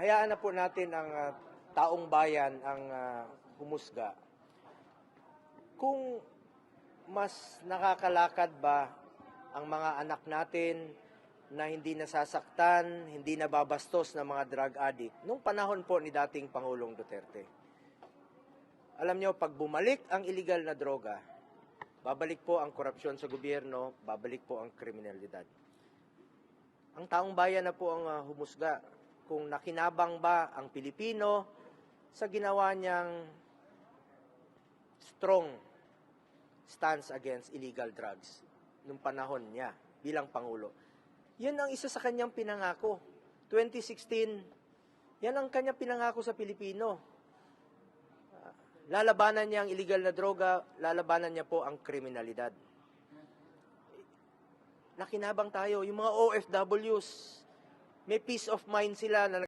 hayaan na po natin ang ah, taong bayan ang ah, humusga. Kung mas nakakalakad ba ang mga anak natin na hindi nasasaktan, hindi nababastos ng mga drug addict nung panahon po ni dating Pangulong Duterte. Alam nyo, pag bumalik ang illegal na droga, babalik po ang korupsyon sa gobyerno, babalik po ang kriminalidad. Ang taong bayan na po ang ah, humusga kung nakinabang ba ang Pilipino sa ginawa niyang strong stance against illegal drugs nung panahon niya bilang Pangulo. Yan ang isa sa kanyang pinangako. 2016, yan ang kanyang pinangako sa Pilipino. Lalabanan niya ang illegal na droga, lalabanan niya po ang kriminalidad. Nakinabang tayo, yung mga OFWs, may peace of mind sila na